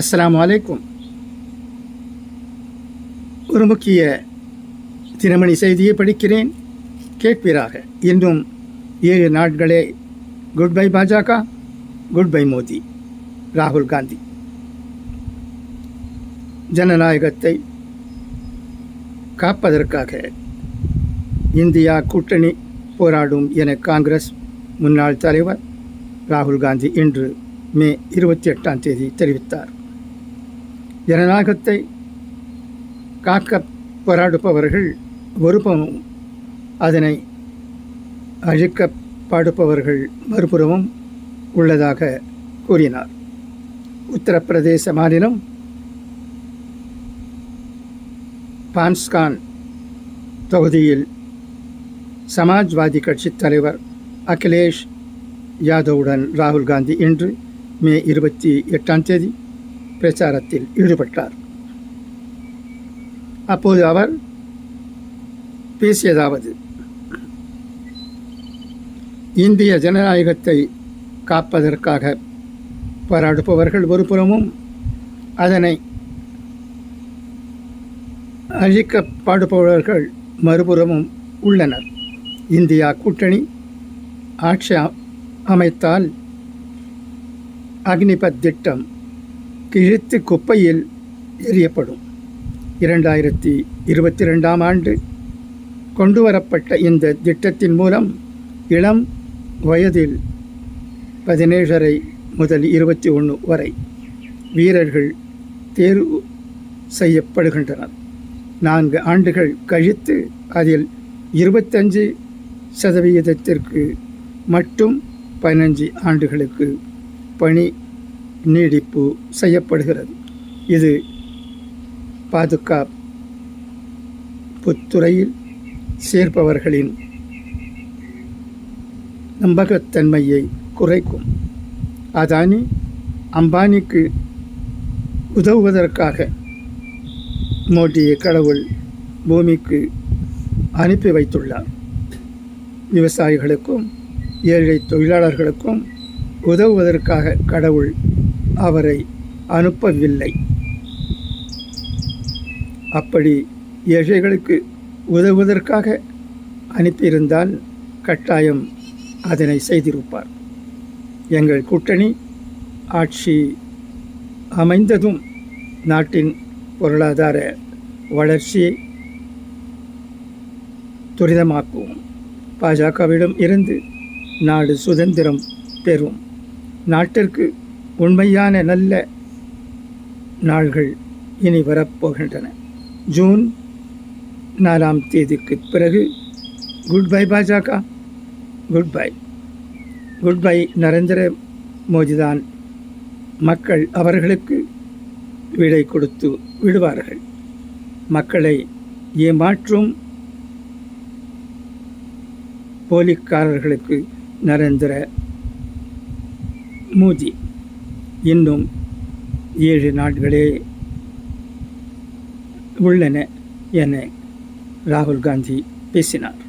அஸ்லாம் வலைக்கும் ஒரு முக்கிய தினமணி செய்தியை படிக்கிறேன். கேட்பீராக. இன்னும் ஏழு நாட்களே good bye BJP good bye Modi ராகுல் காந்தி. ஜனநாயகத்தை காப்பதற்காக இந்தியா கூட்டணி போராடும் என காங்கிரஸ் முன்னாள் தலைவர் ராகுல் காந்தி இன்று மே இருபத்தி எட்டாம் தேதி தெரிவித்தார். ஜனநாயகத்தை காக்க போராடுபவர்கள் ஒருபுறமும் அதனை அழிக்க பாடுபவர்கள் மறுபுறமும் உள்ளதாக கூறினார். உத்தரப்பிரதேச மாநிலம் பான்ஸ்கான் தொகுதியில் சமாஜ்வாதி கட்சி தலைவர் அகிலேஷ் யாதவுடன் ராகுல் காந்தி இன்று மே இருபத்தி எட்டாம் தேதி பிரச்சாரத்தில் ஈடுபட்டார். அப்போது அவர் பேசியதாவது இந்திய ஜனநாயகத்தை காப்பதற்காக போராடுபவர்கள் ஒரு புறமும் அதனை அழிக்க பாடுபவர்கள் மறுபுறமும் உள்ளனர். இந்தியா கூட்டணி ஆட்சி அமைத்தால் அக்னிபத் திட்டம் கிழித்து குப்பையில் எரியப்படும் இரண்டாயிரத்தி இருபத்தி ரெண்டாம் ஆண்டு கொண்டு வரப்பட்ட இந்த திட்டத்தின் மூலம் இளம் வயதில் பதினேழரை முதல் இருபத்தி ஒன்று வரை வீரர்கள் தேர்வு செய்யப்படுகின்றனர். நான்கு ஆண்டுகள் கழித்து அதில் இருபத்தஞ்சு சதவிகிதத்திற்கு மட்டும் பதினஞ்சு ஆண்டுகளுக்கு பணி நீடிப்பு செய்யப்படுகிறது. இது பாதுகாப்புத்துறையில் சேர்ப்பவர்களின் நம்பகத்தன்மையை குறைக்கும். அதானி அம்பானிக்கு உதவுவதற்காக மோடியை கடவுள் பூமிக்கு அனுப்பி வைத்துள்ளார். விவசாயிகளுக்கும் ஏழை தொழிலாளர்களுக்கும் உதவுவதற்காக கடவுள் அவரை அனுப்பவில்லை. அப்படி ஏழைகளுக்கு உதவுவதற்காக அனுப்பியிருந்தால் கட்டாயம் அதனை செய்திருப்பார். எங்கள் கூட்டணி ஆட்சி அமைந்ததும் நாட்டின் பொருளாதார வளர்ச்சியை துரிதமாக்குவோம் பாஜகவிடம் இருந்து நாடு சுதந்திரம் பெறும். நாட்டிற்கு உண்மையான நல்ல நாள்கள் இனி வரப்போகின்றன. ஜூன் நாலாம் தேதிக்கு பிறகு good bye BJP. Good bye. Good bye Narendra மோடிதான் மக்கள் அவர்களுக்கு விடை கொடுத்து விடுவார்கள். மக்களை ஏமாற்றும் போலிக்காரர்களுக்கு நரேந்திர மோடி. இன்னும் ஏழு நாட்களே உள்ளன என ராகுல் காந்தி பேசினார்.